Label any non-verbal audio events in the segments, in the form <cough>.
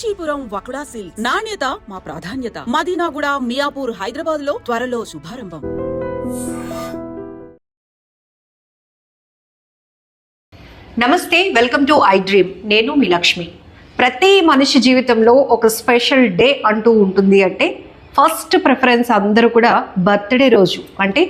Kanchipuram వకుడా silks. నాణ్యత మా ప్రాధాన్యత. మదీనాగుడ మియాపూర్ హైదరాబాద్లో త్వరలో శుభారంభం. నమస్తే వెల్కమ్ టు ఐ డ్రీమ్. నేను మీ లక్ష్మి. ప్రతి మనిషి జీవితంలో ఒక స్పెషల్ డే అంటూ ఉంటుంది అంటే ఫస్ట్ ప్రిఫరెన్స్ అందరూ కూడా బర్త్డే రోజు. అంటే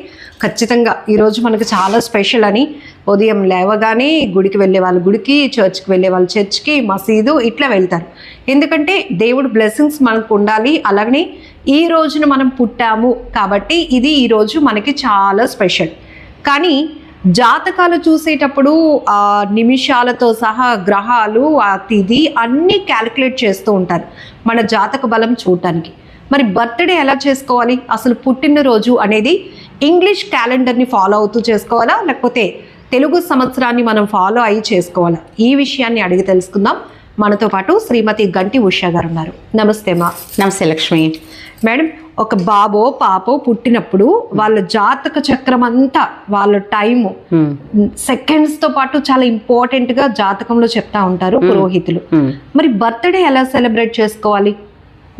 ఖచ్చితంగా ఈరోజు మనకు చాలా స్పెషల్ అని ఉదయం లేవగానే గుడికి వెళ్ళే వాళ్ళు గుడికి చర్చ్కి వెళ్ళే వాళ్ళు చర్చ్కి మసీదు ఇట్లా వెళ్తారు. ఎందుకంటే దేవుడు బ్లెస్సింగ్స్ మనకు ఉండాలి. అలాగనే ఈ రోజున మనం పుట్టాము కాబట్టి ఇది ఈరోజు మనకి చాలా స్పెషల్. కానీ జాతకాలు చూసేటప్పుడు ఆ నిమిషాలతో సహా గ్రహాలు ఆ తిథి అన్నీ క్యాలిక్యులేట్ చేస్తూ ఉంటారు మన జాతక బలం చూడటానికి. మరి బర్త్డే ఎలా చేసుకోవాలి? అసలు పుట్టినరోజు అనేది ఇంగ్లీష్ క్యాలెండర్ని ఫాలో అవుతూ చేసుకోవాలా? లేకపోతే తెలుగు సంవత్సరాన్ని మనం ఫాలో అయ్యి చేసుకోవాలా? ఈ విషయాన్ని అడిగి తెలుసుకుందాం. మనతో పాటు శ్రీమతి గంటి ఉషా గారు ఉన్నారు. నమస్తే మా నమస్తే లక్ష్మి. మేడం ఒక బాబో పాపో పుట్టినప్పుడు వాళ్ళ జాతక చక్రం అంతా వాళ్ళ టైము. సెకండ్స్తో పాటు చాలా ఇంపార్టెంట్గా జాతకంలో చెప్తా ఉంటారు పురోహితులు. మరి బర్త్డే ఎలా సెలబ్రేట్ చేసుకోవాలి?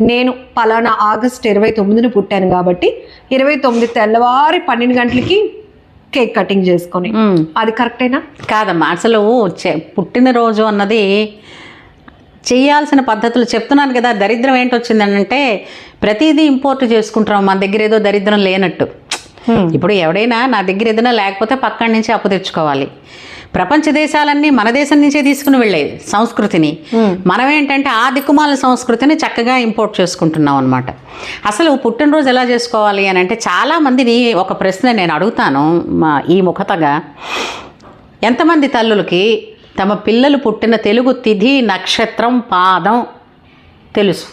నేను పలానా ఆగస్ట్ ఇరవై తొమ్మిదిని పుట్టాను కాబట్టి ఇరవై తొమ్మిది తెల్లవారి పన్నెండు గంటలకి కేక్ కటింగ్ చేసుకొని. అది కరెక్టేనా? కాదమ్మా అసలు పుట్టినరోజు అన్నది చేయాల్సిన పద్ధతులు చెప్తున్నాను కదా దరిద్రం ఏంటి వచ్చిందంటే ప్రతిదీ ఇంపోర్ట్ చేసుకుంటున్నాం మన దగ్గర ఏదో దరిద్రం లేనట్టు. ఇప్పుడు ఎవడైనా నా దగ్గర ఏదైనా లేకపోతే పక్కన నుంచి అప్పు తెచ్చుకోవాలి. ప్రపంచ దేశాలన్నీ మన దేశం నుంచే తీసుకుని వెళ్ళేది సంస్కృతిని మనం ఏంటంటే ఆ దిక్కుమాల సంస్కృతిని చక్కగా ఇంపోర్ట్ చేసుకుంటున్నాం అనమాట అసలు పుట్టినరోజు ఎలా చేసుకోవాలి అని అంటే చాలామందిని ఒక ప్రశ్న నేను అడుగుతాను మా ఈ ముఖతగా. ఎంతమంది తల్లులకి తమ పిల్లలు పుట్టిన తెలుగు తిథి నక్షత్రం పాదం తెలుసు?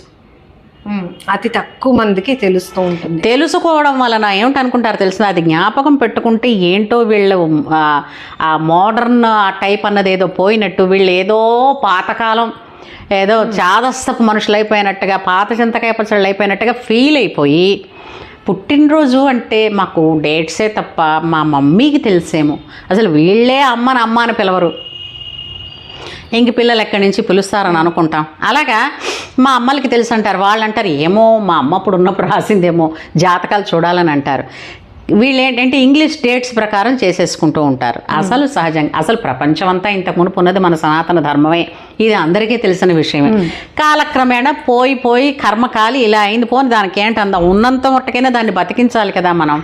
అతి తక్కువ మందికి తెలుస్తూ ఉంటుంది. తెలుసుకోవడం వలన ఏమిటి అనుకుంటారు తెలిసిన అది జ్ఞాపకం పెట్టుకుంటే ఏంటో వీళ్ళు ఆ, ఆ మోడర్న్ ఆ టైప్ అన్నది ఏదో పోయినట్టు వీళ్ళు ఏదో పాతకాలం ఏదో చాదస్తపు మనుషులు అయిపోయినట్టుగా పాత చింతకాయ పచ్చళ్ళు అయిపోయినట్టుగా ఫీల్ అయిపోయి పుట్టినరోజు అంటే మాకు డేట్సే తప్ప మా మమ్మీకి తెలిసేమో. అసలు వీళ్ళే అమ్మని అమ్మ అని పిలవరు. ఇంక పిల్లలు ఎక్కడి నుంచి పిలుస్తారని అనుకుంటాం. అలాగా మా అమ్మలకి తెలుసు అంటారు వాళ్ళు అంటారు ఏమో మా అమ్మ అప్పుడు ఉన్నప్పుడు రాసిందేమో జాతకాలు చూడాలని అంటారు. వీళ్ళు ఏంటంటే ఇంగ్లీష్ డేట్స్ ప్రకారం చేసేసుకుంటూ ఉంటారు. అసలు సహజంగా అసలు ప్రపంచం అంతా ఇంతకు మునుపు ఉన్నది మన సనాతన ధర్మమే. ఇది అందరికీ తెలిసిన విషయమే. కాలక్రమేణా పోయి పోయి కర్మకాలి ఇలా అయింది. పోని దానికి ఏంటి అందా? ఉన్నంత మట్టుకైనా దాన్ని బతికించాలి కదా మనం.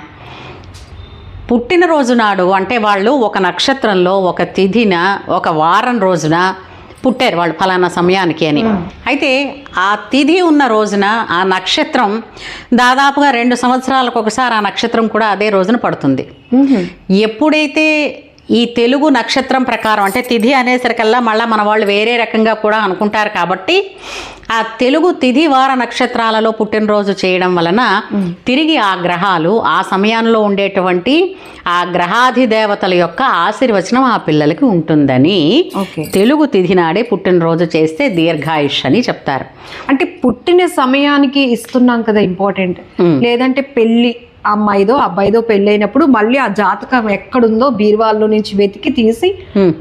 పుట్టినరోజు నాడు అంటే వాళ్ళు ఒక నక్షత్రంలో ఒక తిథిన ఒక వారం రోజున పుట్టారు వాళ్ళు ఫలానా సమయానికి అని. అయితే ఆ తిథి ఉన్న రోజున ఆ నక్షత్రం దాదాపుగా రెండు సంవత్సరాలకు ఒకసారి ఆ నక్షత్రం కూడా అదే రోజున పడుతుంది. ఎప్పుడైతే ఈ తెలుగు నక్షత్రం ప్రకారం అంటే తిథి అనేసరికల్లా మళ్ళీ మన వాళ్ళు వేరే రకంగా కూడా అనుకుంటారు కాబట్టి ఆ తెలుగు తిథి వార నక్షత్రాలలో పుట్టినరోజు చేయడం వలన తిరిగి ఆ గ్రహాలు ఆ సమయంలో ఉండేటువంటి ఆ గ్రహాధి దేవతల యొక్క ఆశీర్వచనం ఆ పిల్లలకి ఉంటుందని తెలుగు తిథి నాడే పుట్టినరోజు చేస్తే దీర్ఘాయుష్ అని చెప్తారు. అంటే పుట్టిన సమయానికి ఇస్తున్నాం కదా ఇంపార్టెంట్. లేదంటే పెళ్ళి అమ్మాయిదో అబ్బాయిదో పెళ్ళి అయినప్పుడు మళ్ళీ ఆ జాతకం ఎక్కడుందో బీరువాల్లో నుంచి వెతికి తీసి.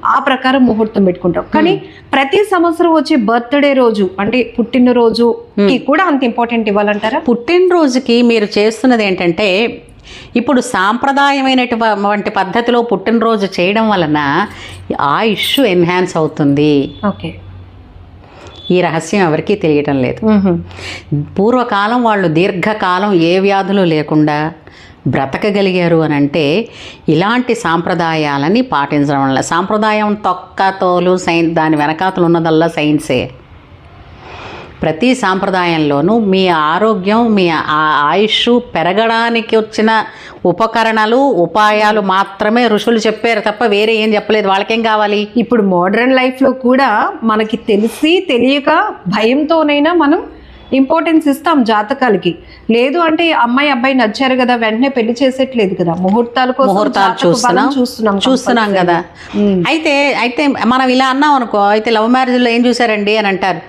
ఆ ప్రకారం ముహూర్తం పెట్టుకుంటాం. కానీ ప్రతి సంవత్సరం వచ్చే బర్త్డే రోజు అంటే పుట్టినరోజుకి కూడా అంత ఇంపార్టెంట్ ఇవ్వాలంటారా? పుట్టినరోజుకి మీరు చేస్తున్నది ఏంటంటే ఇప్పుడు సాంప్రదాయమైనటువంటి పద్ధతిలో పుట్టినరోజు చేయడం వలన ఆయుష్ ఎన్హాన్స్ అవుతుంది. ఓకే. ఈ రహస్యం ఎవరికీ తెలియటం లేదు. పూర్వకాలం వాళ్ళు దీర్ఘకాలం ఏ వ్యాధులు లేకుండా బ్రతకగలిగారు అని అంటే ఇలాంటి సాంప్రదాయాలని పాటించడం వల్ల సాంప్రదాయం తొక్క తోలు సైన్ దాని వెనకాతలు ఉన్నదల్లా సైన్సే. ప్రతి సాంప్రదాయంలోనూ మీ ఆరోగ్యం మీ ఆ ఆయుష్ పెరగడానికి వచ్చిన ఉపకరణాలు ఉపాయాలు మాత్రమే ఋషులు చెప్పారు తప్ప వేరే ఏం చెప్పలేదు. వాళ్ళకేం కావాలి? ఇప్పుడు మోడర్న్ లైఫ్లో కూడా మనకి తెలిసి తెలియక భయంతోనైనా మనం ఇంపార్టెన్స్ ఇస్తాం జాతకాలకి. లేదు అంటే అమ్మాయి అబ్బాయి నచ్చారు కదా వెంటనే పెళ్ళి చేసేట్లేదు కదా. ముహూర్తాల కోసం ముహూర్తాలు చూస్తున్నాం. చూస్తున్నాం చూస్తున్నాం కదా. అయితే అయితే మనం ఇలా అన్నాం అనుకో అయితే లవ్ మ్యారేజ్లో ఏం చూసారండి అని అంటారు.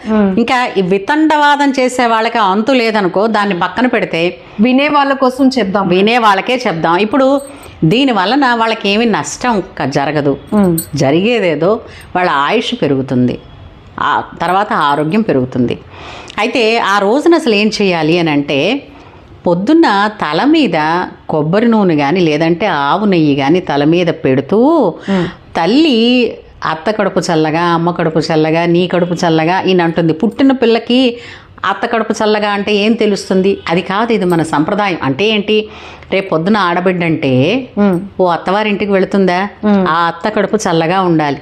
ఇంకా వితండవాదం చేసే వాళ్ళకి అంతు లేదనుకో దాన్ని పక్కన పెడితే వినే వాళ్ళ కోసం చెప్దాం. వినే వాళ్ళకే చెప్దాం. ఇప్పుడు దీని వలన వాళ్ళకి ఏమీ నష్టం జరగదు. జరిగేదేదో వాళ్ళ ఆయుష్ పెరుగుతుంది. తర్వాత ఆరోగ్యం పెరుగుతుంది. అయితే ఆ రోజున అసలు ఏం చేయాలి అని అంటే పొద్దున్న తల మీద కొబ్బరి నూనె కానీ లేదంటే ఆవు నెయ్యి కానీ తల మీద పెడుతూ తల్లి అత్త కడుపు చల్లగా అమ్మ కడుపు చల్లగా నీ కడుపు చల్లగా ఈయన అంటుంది. పుట్టిన పిల్లకి అత్త కడుపు చల్లగా అంటే ఏం తెలుస్తుంది? అది కాదు ఇది మన సంప్రదాయం. అంటే ఏంటి? రేపు పొద్దున ఆడబిడ్డ అంటే ఓ అత్తవారింటికి వెళుతుందా? ఆ అత్త కడుపు చల్లగా ఉండాలి.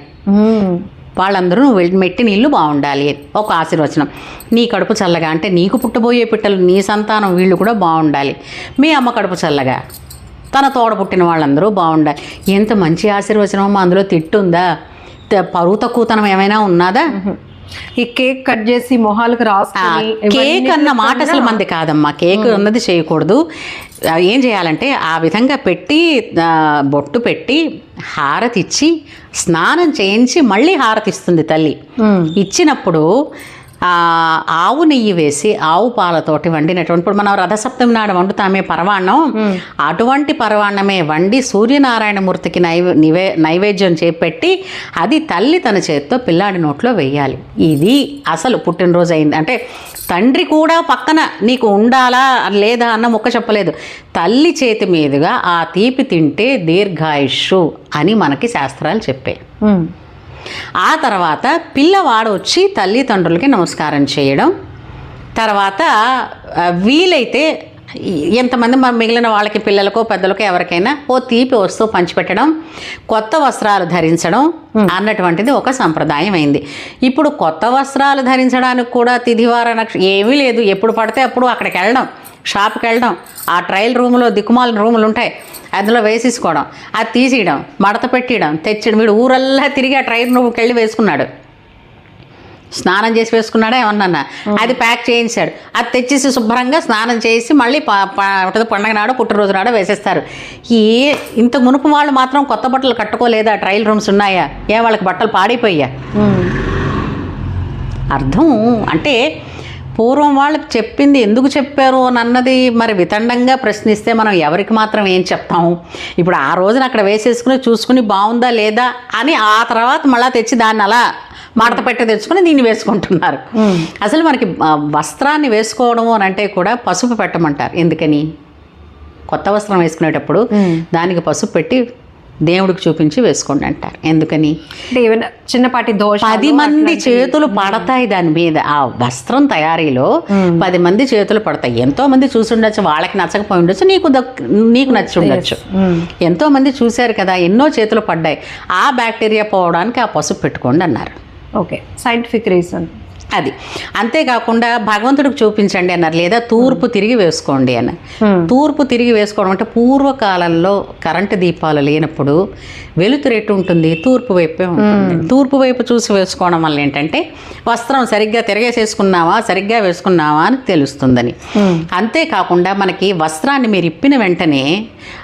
వాళ్ళందరూ నువ్వు వెళ్ళి మెట్టిన ఇల్లు బాగుండాలి. ఒక ఆశీర్వచనం. నీ కడుపు చల్లగా అంటే నీకు పుట్టబోయే పిట్టలు నీ సంతానం వీళ్ళు కూడా బాగుండాలి. మీ అమ్మ కడుపు చల్లగా. తన తోడ పుట్టిన వాళ్ళందరూ బాగుండాలి. ఎంత మంచి ఆశీర్వచనం అమ్మా అందులో తిట్టుందా? పరువు తక్కువతనం ఏమైనా ఉన్నదా? ఈ కేక్ కట్ చేసి మొహాలకు రాసుకొని కేక్ అన్న మాట అసలు మంది కాదమ్మా. కేక్ అన్నది చేయకూడదు. ఏం చేయాలంటే ఆ విధంగా పెట్టి బొట్టు పెట్టి హారతి ఇచ్చి స్నానం చేయించి మళ్ళీ హారతి ఇస్తుంది తల్లి ఇచ్చినప్పుడు ఆవు నెయ్యి వేసి ఆవు పాలతోటి వండినటువంటి ఇప్పుడు మనం రథసప్తమి నాడు వండుతామే పరవాన్నం. అటువంటి పరవాన్నమే వండి సూర్యనారాయణమూర్తికి నైవే నివే నైవేద్యం చేపెట్టి అది తల్లి తన చేతితో పిల్లాడి నోట్లో వేయాలి. ఇది అసలు పుట్టినరోజు అయింది. అంటే తండ్రి కూడా పక్కన నీకు ఉండాలా లేదా అన్న ముక్క చెప్పలేదు. తల్లి చేతి మీదుగా ఆ తీపి తింటే దీర్ఘాయుష్షు అని మనకి శాస్త్రాలు చెప్పాయి ఆ తర్వాత పిల్లవాడు వచ్చి తల్లిదండ్రులకి నమస్కారం చేయడం. తర్వాత వీలైతే ఎంతమంది మన మిగిలిన వాళ్ళకి పిల్లలకో పెద్దలకో ఎవరికైనా ఓ తీపి వస్తువు పంచిపెట్టడం కొత్త వస్త్రాలు ధరించడం అన్నటువంటిది ఒక సంప్రదాయం అయింది. ఇప్పుడు కొత్త వస్త్రాలు ధరించడానికి కూడా తిథివార నక్ష ఏమీ లేదు. ఎప్పుడు పడితే అప్పుడు అక్కడికి వెళ్ళడం షాప్కి వెళ్ళడం ఆ ట్రయల్ రూమ్లో దిక్కుమాల రూములు ఉంటాయి. అందులో వేసేసుకోవడం అది తీసేయడం మడత పెట్టియడం తెచ్చడం వీడు ఊరల్లా తిరిగి ఆ ట్రైన్ రూమ్కి వెళ్ళి వేసుకున్నాడు. స్నానం చేసి వేసుకున్నాడా ఏమన్నా అది ప్యాక్ చేయించాడు. అది తెచ్చేసి శుభ్రంగా స్నానం చేసి మళ్ళీ పండగ నాడు పుట్టినరోజు నాడు వేసేస్తారు. ఈ ఇంత మునుపు వాళ్ళు మాత్రం కొత్త బట్టలు కట్టుకోలేదా? ట్రయల్ రూమ్స్ ఉన్నాయా? ఏ వాళ్ళకి బట్టలు పాడైపోయా అర్థం? అంటే పూర్వం వాళ్ళకి చెప్పింది ఎందుకు చెప్పారు అని అన్నది మరి వితండంగా ప్రశ్నిస్తే మనం ఎవరికి మాత్రం ఏం చెప్తాము ఇప్పుడు ఆ రోజున అక్కడ వేసేసుకుని చూసుకుని బాగుందా లేదా అని ఆ తర్వాత మళ్ళీ తెచ్చి దాన్ని అలా మడత పెట్టి తెచ్చుకుని దీన్ని వేసుకుంటున్నారు. అసలు మనకి వస్త్రాన్ని వేసుకోవడము అని అంటే కూడా పసుపు పెట్టమంటారు. ఎందుకని? కొత్త వస్త్రం వేసుకునేటప్పుడు దానికి పసుపు పెట్టి దేవుడికి చూపించి వేసుకోండి అంటారు. ఎందుకని? చిన్నపాటి దోష పది మంది చేతులు పడతాయి దాని మీద. ఆ వస్త్రం తయారీలో పది మంది చేతులు పడతాయి. ఎంతో మంది చూసి ఉండొచ్చు వాళ్ళకి నచ్చకపోయి ఉండొచ్చు నీకు నీకు నచ్చి ఉండొచ్చు. ఎంతో మంది చూశారు కదా ఎన్నో చేతులు పడ్డాయి. ఆ బ్యాక్టీరియా పోవడానికి ఆ పసుపు పెట్టుకోండి అన్నారు. ఓకే సైంటిఫిక్ రీజన్ అది. అంతేకాకుండా భగవంతుడికి చూపించండి అన్నారు లేదా తూర్పు తిరిగి వేసుకోండి అని. తూర్పు తిరిగి వేసుకోవడం అంటే పూర్వకాలంలో కరెంటు దీపాలు లేనప్పుడు వెలుతురు ఎటు ఉంటుంది? తూర్పు వైపే ఉంటుంది. తూర్పు వైపు చూసి వేసుకోవడం వల్ల ఏంటంటే వస్త్రం సరిగ్గా తిరగేసేసుకున్నావా సరిగ్గా వేసుకున్నావా అని తెలుస్తుందని. అంతేకాకుండా మనకి వస్త్రాన్ని మీరు ఇప్పిన వెంటనే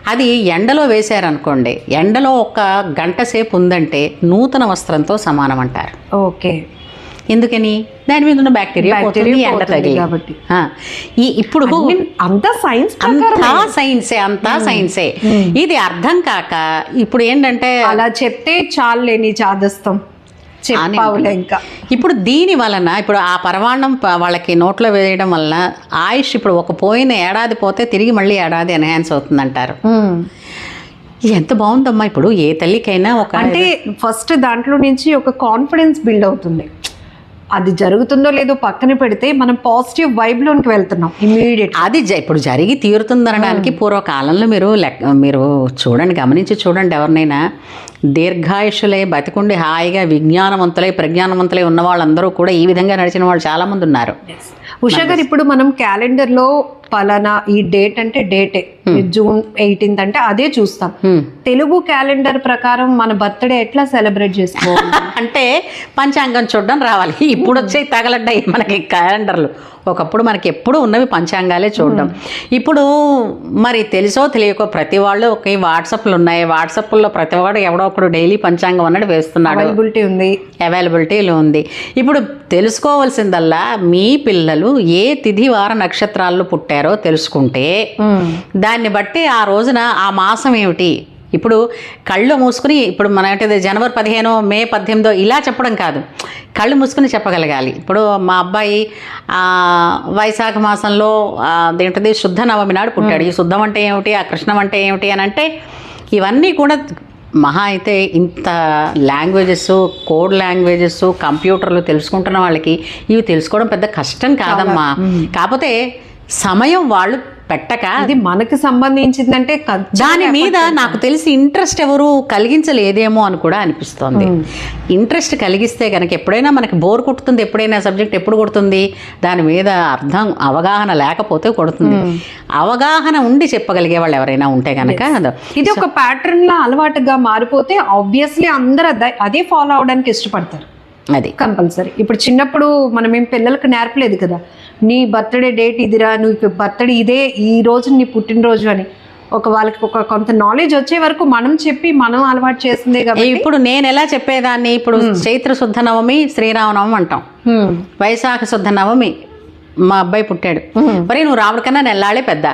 అది ఎండలో వేశారనుకోండి ఎండలో ఒక గంట సేపు ఉందంటే నూతన వస్త్రంతో సమానం అంటారు. ఓకే. ఎందుకని? దాని మీద ఉన్న బ్యాక్టీరియా Bacteria పోతుంది ఎండ పోతుంది తగిలి. కాబట్టి. ఈ ఇప్పుడు అంతా సైన్స్ అంతా సైన్సే అంతా సైన్సే ఇది అర్థం కాక ఇప్పుడు ఏంటంటే అలా చెప్తే చాలు లేని చాదస్తం. ఇంకా. ఇప్పుడు దీని వలన ఇప్పుడు ఆ పరవాణం ప- వాళ్ళకి నోట్లో వేయడం వలన ఆయుష్ ఇప్పుడు ఒక పోయిన ఏడాది పోతే తిరిగి మళ్ళీ ఏడాది ఎన్హాన్స్ అవుతుందంటారు. ఇది ఎంత బాగుందమ్మా ఇప్పుడు ఏ తల్లికైనా ఒక అంటే ఫస్ట్ దాంట్లో నుంచి ఒక కాన్ఫిడెన్స్ బిల్డ్ అవుతుంది. అది జరుగుతుందో లేదో పక్కన పెడితే మనం పాజిటివ్ వైబ్ లోనికి వెళ్తున్నాం ఇమీడియట్ అది ఇప్పుడు జరిగి తీరుతుందనడానికి పూర్వకాలంలో మీరు లెక్క మీరు చూడండి గమనించి చూడండి ఎవరినైనా. దీర్ఘాయుషులై బతికుండి హాయిగా విజ్ఞానవంతులై ప్రజ్ఞానవంతులై ఉన్న వాళ్ళందరూ కూడా ఈ విధంగా నడిచిన వాళ్ళు చాలా మంది ఉన్నారు ఉషా గారు ఇప్పుడు మనం క్యాలెండర్లో పలానా ఈ డేట్ అంటే డేటే జూన్ ఎయిటీన్త్ అంటే అదే చూస్తాం. తెలుగు క్యాలెండర్ ప్రకారం మన బర్త్డే ఎట్లా సెలబ్రేట్ చేసుకోవాలి? <laughs> అంటే పంచాంగం చూడడం రావాలి. ఇప్పుడు వచ్చే తగలడ్డాయి మనకి క్యాలెండర్లు. ఒకప్పుడు మనకి ఎప్పుడు ఉన్నవి పంచాంగాలే చూడడం. ఇప్పుడు మరి తెలుసో తెలియకో ప్రతి వాళ్ళు ఒక వాట్సాప్లు ఉన్నాయి. వాట్సాప్లో ప్రతి వాడు ఎవడో ఒకడు డైలీ పంచాంగం అన్నది వేస్తున్నాడు. అవైలబిలిటీ ఉంది. అవైలబిలిటీలో ఉంది. ఇప్పుడు తెలుసుకోవాల్సిందల్లా మీ పిల్లలు ఏ తిథి వార నక్షత్రాల్లో పుట్టారో? తెలుసుకుంటే దాన్ని బట్టి ఆ రోజున ఆ మాసం ఏమిటి? ఇప్పుడు కళ్ళు మూసుకుని ఇప్పుడు మన అంటే జనవరి పదిహేనో మే పద్దెనిమిదో ఇలా చెప్పడం కాదు. కళ్ళు మూసుకుని చెప్పగలగాలి. ఇప్పుడు మా అబ్బాయి వైశాఖ మాసంలో అదేంటిది శుద్ధ నవమి నాడు పుట్టాడు. ఈ శుద్ధం అంటే ఏమిటి ఆ కృష్ణం అంటే ఏమిటి అని అంటే ఇవన్నీ కూడా మహా అయితే ఇంత లాంగ్వేజెస్ కోడ్ లాంగ్వేజెస్ కంప్యూటర్లు తెలుసుకుంటున్న వాళ్ళకి ఇవి తెలుసుకోవడం పెద్ద కష్టం కాదమ్మా. కాకపోతే సమయం వాళ్ళు పెట్టక. అది మనకు సంబంధించిందంటే దాని మీద నాకు తెలిసి ఇంట్రెస్ట్ ఎవరు కలిగించలేదేమో అని కూడా అనిపిస్తోంది. ఇంట్రెస్ట్ కలిగిస్తే కనుక ఎప్పుడైనా మనకి బోర్ కొడుతుంది ఎప్పుడైనా సబ్జెక్ట్ ఎప్పుడు కొడుతుంది దాని మీద అర్థం అవగాహన లేకపోతే కొడుతుంది. అవగాహన ఉండి చెప్పగలిగే వాళ్ళు ఎవరైనా ఉంటే కనుక ఇది ఒక ప్యాటర్న్ లా అలవాటుగా మారిపోతే ఆబ్వియస్లీ అందరూ అదే- అదే ఫాలో అవడానికి ఇష్టపడతారు. అది. కంపల్సరీ. ఇప్పుడు చిన్నప్పుడు మనం ఏం పిల్లలకు నేర్పలేదు కదా. నీ బర్త్డే డేట్ ఇదిరా నువ్వు బర్త్డే ఇదే ఈ రోజు నీ పుట్టినరోజు అని. ఒక వాళ్ళకి ఒక కొంత నాలెడ్జ్ వచ్చే వరకు మనం చెప్పి మనం అలవాటు చేసిందే కాబట్టి ఇప్పుడు నేను ఎలా చెప్పేదాన్ని? ఇప్పుడు చైత్ర శుద్ధ నవమి శ్రీరామనవమి అంటాం. వైశాఖ శుద్ధ నవమి మా అబ్బాయి పుట్టాడు. మరి నువ్వు రావడం కన్నా నెల్లాళ్ళే పెద్ద.